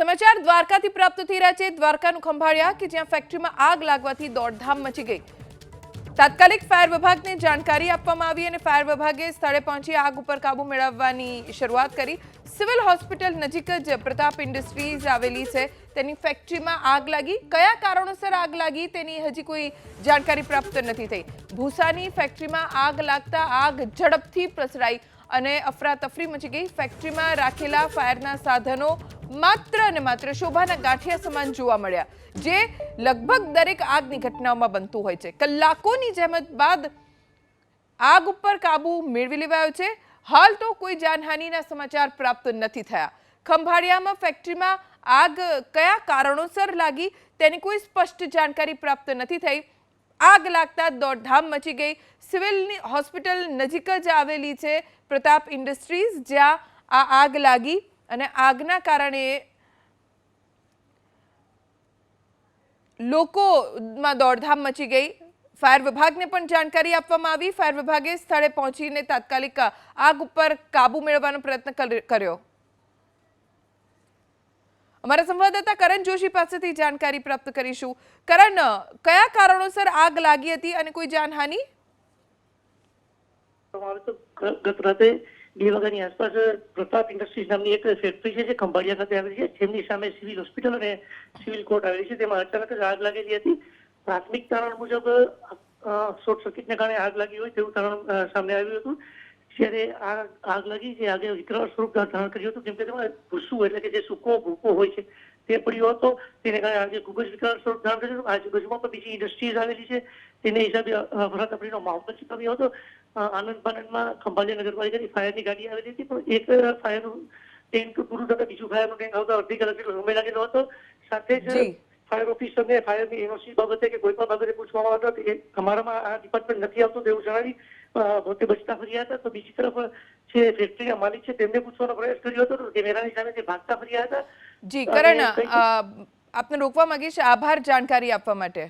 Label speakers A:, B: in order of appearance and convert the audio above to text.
A: સમાચાર, દ્વારકાથી પ્રાપ્ત થઈ રહ્યા છે. દ્વારકાનું ખંભાળિયા કે જ્યાં ફેક્ટરીમાં આગ લાગવાથી દોડધામ મચી ગઈ. તાત્કાલિક ફાયર વિભાગને જાણકારી આપવામાં આવી અને ફાયર વિભાગે સ્થળે પહોંચી આગ ઉપર કાબુ મેળવવાની શરૂઆત કરી. સિવિલ હોસ્પિટલ નજીક જ પ્રતાપ ઇન્ડસ્ટ્રીઝ આવેલી છે. તેની ફેક્ટરીમાં આગ લાગી. કયા કારણોસર આગ લાગી તેની હજી કોઈ જાણકારી પ્રાપ્ત નથી થઈ. ભૂસાની ફેક્ટરીમાં આગ લાગતા આગ ઝડપથી પ્રસરાઈ. અને અફરાતફરી મચી ગઈ. ફેક્ટરીમાં રાખેલા ફાયરના સાધનો માત્ર અને માત્ર શોભાના ગાંઠિયા સમાન જોવા મળ્યા, જે લગભગ દરેક આગની ઘટનાઓમાં બનતું હોય છે. કલાકોની જહેમત બાદ આગ ઉપર કાબુ મેળવી લેવાયો છે. હાલ તો કોઈ જાનહાનિના સમાચાર પ્રાપ્ત નથી થયા. ખંભાળિયામાં ફેક્ટરીમાં આગ કયા કારણોસર લાગી તેની કોઈ સ્પષ્ટ જાણકારી પ્રાપ્ત નથી થઈ. આગ લાગતા દોડધામ મચી ગઈ. સિવિલની હોસ્પિટલ નજીક જ આવેલી છે પ્રતાપ ઇન્ડસ્ટ્રીઝ, જ્યાં આ આગ લાગી અને આગના કારણે લોકોમાં દોડધામ મચી ગઈ. ફાયર વિભાગને પણ જાણકારી આપવામાં આવી. ફાયર વિભાગે સ્થળે પહોંચીને તાત્કાલિક આગ ઉપર કાબુ મેળવવાનો પ્રયત્ન કર્યો. અમારા સંવાદદાતા કરણ જોશી પાસેથી જાણકારી પ્રાપ્ત કરીશું. કરણ, કયા કારણોસર આગ લાગી હતી અને કોઈ જાનહાની?
B: ગત રાતે બે વાગ્યાની આસપાસ પ્રતાપ ઇન્ડસ્ટ્રીઝ નામની એક ફેક્ટરી છે જે ખંભાળિયા ખાતે આવેલી છે. જેમની સામે સિવિલ હોસ્પિટલ અને સિવિલ કોર્ટ આવેલી છે. તેમાં અચાનક જ આગ લાગેલી હતી. પ્રાથમિક તારણ મુજબ શોર્ટ સર્કિટને કારણે આગ લાગી હોય તેવું તારણ સામે આવ્યું હતું. જ્યારે આ આગ લાગી છે આગે વિકરાળ સ્વરૂપ ધારણ કર્યું હતું કેમ કે તેમાં ભૂસું એટલે કે જે સૂકો ભૂકો હોય છે, તે પડ્યો હતો. તેને કારણે આજે ખૂબ જ વિકરાળ સ્વરૂપ ધારણ કર્યું હતું. આજુબાજુમાં પણ બીજી ઇન્ડસ્ટ્રીઝ આવેલી છે. તેને હિસાબે અફરાતફરીનો માહોલ પણ ચીકવ્યો હતો. આનંદ પાનંદમાં ખંભાળિયા નગરપાલિકાની ફાયરની ગાડી આવેલી હતી, પણ એક ફાયરનું ટેન્ક પૂરું થતા બીજું ફાયરનું ટેન્ક આવતા અડધી કલાક જેટલો સમય લાગેલો હતો. સાથે જી. ફાયર ઓફિસરને ફાયરની એનઓસી બાબતે કે કોઈ પણ બાબતે પૂછવામાં આવતા કે એ અમારામાં આ ડિપાર્ટમેન્ટ નથી આવતું તેવું જણાવી પોતે બચતા ફર્યા હતા. તો બીજી તરફ જે ફેક્ટરીના માલિક છે તેમને પૂછવાનો પ્રયાસ કર્યો હતો તો કેમેરાની સામે તે ભાગતા ફર્યા હતા.
A: જી કરણ આપને રોકવા માંગીશ આભાર જાણકારી આપવા માટે.